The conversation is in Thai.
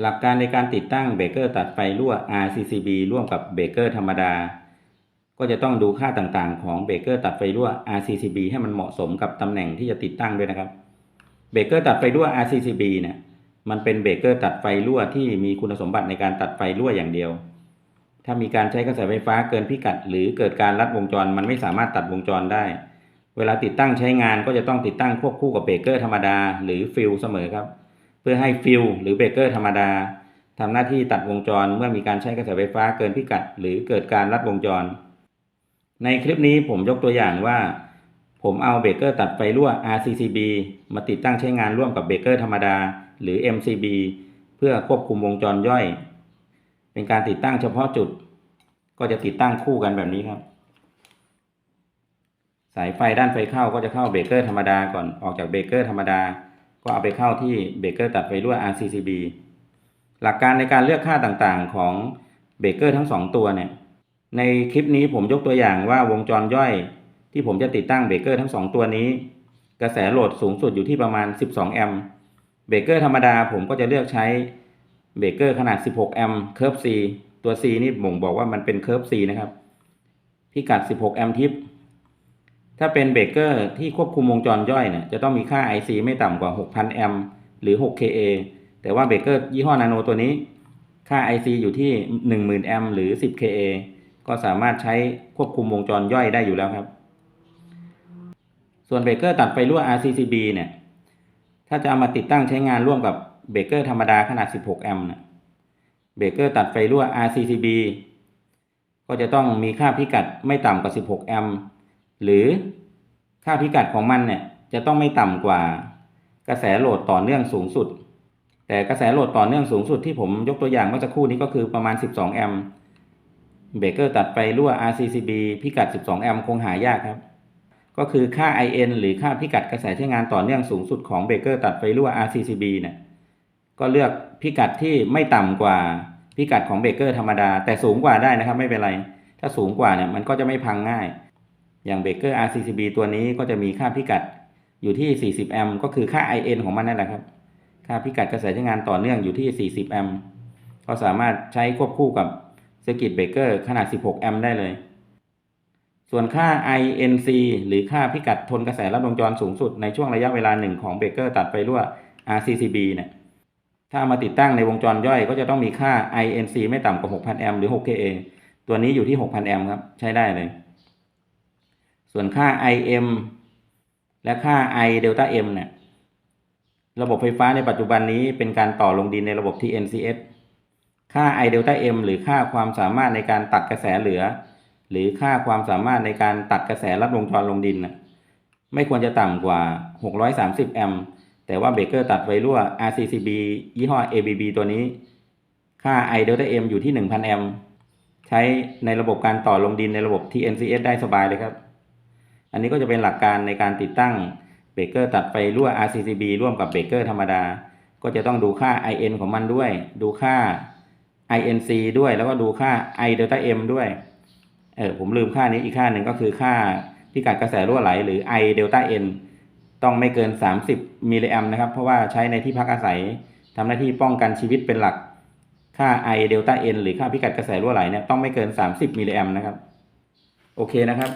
หลักการในการติดตั้งเบรกเกอร์ตัดไฟรั่ว RCCB ร่วมกับเบรกเกอร์ธรรมดา ก็จะต้องดูค่าต่างๆ ของเบรกเกอร์ตัดไฟรั่ว RCCB ให้มันเหมาะสมกับตำแหน่งที่จะติดตั้งด้วยนะครับ เบรกเกอร์ตัดไฟรั่ว RCCB เนี่ยมันเป็นเบรกเกอร์ตัดไฟรั่วที่มีคุณสมบัติในการตัดไฟรั่วอย่างเดียว ถ้ามีการใช้กระแสไฟฟ้าเกินพิกัด หรือเกิดการลัดวงจรมันไม่สามารถตัดวงจรได้ เวลาติดตั้งใช้งานก็จะต้องติดตั้งควบคู่กับเบรกเกอร์ธรรมดา หรือฟิลเสมอครับ พื่อให้ฟิลหรือเบรกเกอร์ธรรมดาทำหน้าที่ตัดวงจรเมื่อมีการใช้กระแสไฟฟ้าเกินพิกัด หรือเกิดการลัดวงจร ในคลิปนี้ผมยกตัวอย่างว่า ผมเอาเบรกเกอร์ตัดไฟรั่ว RCCB มาติดตั้งใช้งานร่วมกับเบรกเกอร์ธรรมดา หรือ MCB เพื่อควบคุมวงจรย่อย เป็นการติดตั้งเฉพาะจุด ก็จะติดตั้งคู่กันแบบนี้ครับ สายไฟด้านไฟเข้าก็จะเข้าเบรกเกอร์ธรรมดาก่อนออกจากเบรกเกอร์ธรรมดา ก็เอาไปเข้าที่เบรกเกอร์ตัดไฟรั่ว RCCB หลักการในการเลือกค่าต่างๆของเบรกเกอร์ทั้งสองตัวเนี่ย ในคลิปนี้ผมยกตัวอย่างว่าวงจรย่อย ที่ผมจะติดตั้งเบรกเกอร์ทั้งสองตัวนี้ กระแสโหลดสูงสุดอยู่ที่ประมาณ 12 แอมป์เบรกเกอร์ธรรมดาผมก็จะเลือกใช้เบรกเกอร์ขนาด 16 แอมป์เคิร์ฟ C ตัว C นี่บ่งบอกว่ามันเป็นเคิร์ฟ C นะครับ พิกัด 16 แอมป์ทิป ถ้าเป็นเบรกเกอร์ที่ควบคุมวงจรย่อยเนี่ยจะต้องมีค่า IC ไม่ต่ำกว่า 6,000 แอมป์หรือ 6 KA แต่ว่าเบรกเกอร์ยี่ห้อนาโนตัวนี้ ค่า IC อยู่ที่ 10,000 แอมป์หรือ 10 KA ก็สามารถใช้ควบคุมวงจรย่อยได้อยู่แล้วครับ ส่วนเบรกเกอร์ตัดไฟรั่ว RCCB เนี่ย ถ้าจะเอามาติดตั้งใช้งานร่วมกับเบรกเกอร์ธรรมดาขนาด 16 แอมป์เนี่ยเบรกเกอร์ตัดไฟรั่ว RCCB ก็จะต้องมีค่าพิกัดไม่ต่ำกว่า 16 แอมป์ หรือค่าพิกัดของมันเนี่ยจะต้องไม่ต่ำกว่ากระแสโหลดต่อเนื่องสูงสุด แต่กระแสโหลดต่อเนื่องสูงสุดที่ผมยกตัวอย่างเมื่อสักครู่นี้ก็คือประมาณ 12 แอมป์เบเกอร์ตัดไฟรั่ว RCCB พิกัด 12 แอมป์คงหายากครับ ก็คือค่า IN หรือค่าพิกัดกระแสใช้งานต่อเนื่องสูงสุดของเบเกอร์ตัดไฟรั่ว RCCB เนี่ยก็เลือกพิกัดที่ไม่ต่ำกว่าพิกัดของเบเกอร์ธรรมดา แต่สูงกว่าได้นะครับไม่เป็นไร ถ้าสูงกว่าเนี่ยมันก็จะไม่พังง่าย อย่างเบรกเกอร์ RCCB ตัวนี้ก็จะมีค่าพิกัดอยู่ที่ 40 แอมป์ก็คือค่า IN ของมันนั่นแหละครับ ค่าพิกัดกระแสใช้งานต่อเนื่องอยู่ที่ 40 แอมป์ก็สามารถใช้ควบคู่กับเซอร์กิตเบรกเกอร์ขนาด 16 แอมป์ได้เลย ส่วนค่า INC หรือค่าพิกัดทนกระแสรับวงจรสูงสุดในช่วงระยะเวลาหนึ่งของเบรกเกอร์ตัดไฟรั่ว RCCB เนี่ยถ้ามาติดตั้งในวงจรย่อยก็จะต้องมีค่า INC ไม่ต่ำกว่า 6,000 แอมป์หรือ 6 KA ตัวนี้อยู่ที่ 6,000 แอมป์ครับ ใช้ได้เลย ส่วนค่า IM และค่า I delta M เนี่ย ระบบไฟฟ้าในปัจจุบันนี้เป็นการต่อลงดินในระบบ TNCS ค่า I delta M หรือค่าความสามารถในการตัดกระแสเหลือ หรือค่าความสามารถในการตัดกระแสลัดวงจรลงดิน ไม่ควรจะต่ำกว่า 630 แอมป์แต่ว่าเบเกอร์ตัดไฟรั่ว RCCB ยี่ห้อ ABB ตัวนี้ ค่า I delta M อยู่ที่ 1,000 แอมป์ใช้ในระบบการต่อลงดินในระบบ TNCS ได้สบายเลยครับ อันนี้ก็จะเป็นหลักการในการติดตั้งเบรกเกอร์ตัดไฟรั่ว RCCB ร่วมกับเบรกเกอร์ธรรมดา ก็จะต้องดูค่า IN ของมันด้วย ดูค่า INC ด้วยแล้วก็ดูค่า I delta M ด้วยเออผมลืมค่านี้อีกค่าหนึ่งก็คือค่าพิกัดกระแสรั่วไหลหรือ I delta N ต้องไม่เกิน 30 มิลลิแอมนะครับ เพราะว่าใช้ในที่พักอาศัยทำหน้าที่ป้องกันชีวิตเป็นหลัก ค่า I delta N หรือค่าพิกัดกระแสรั่วไหลเนี่ยต้องไม่เกิน 30 มิลลิแอมนะครับ โอเคนะครับ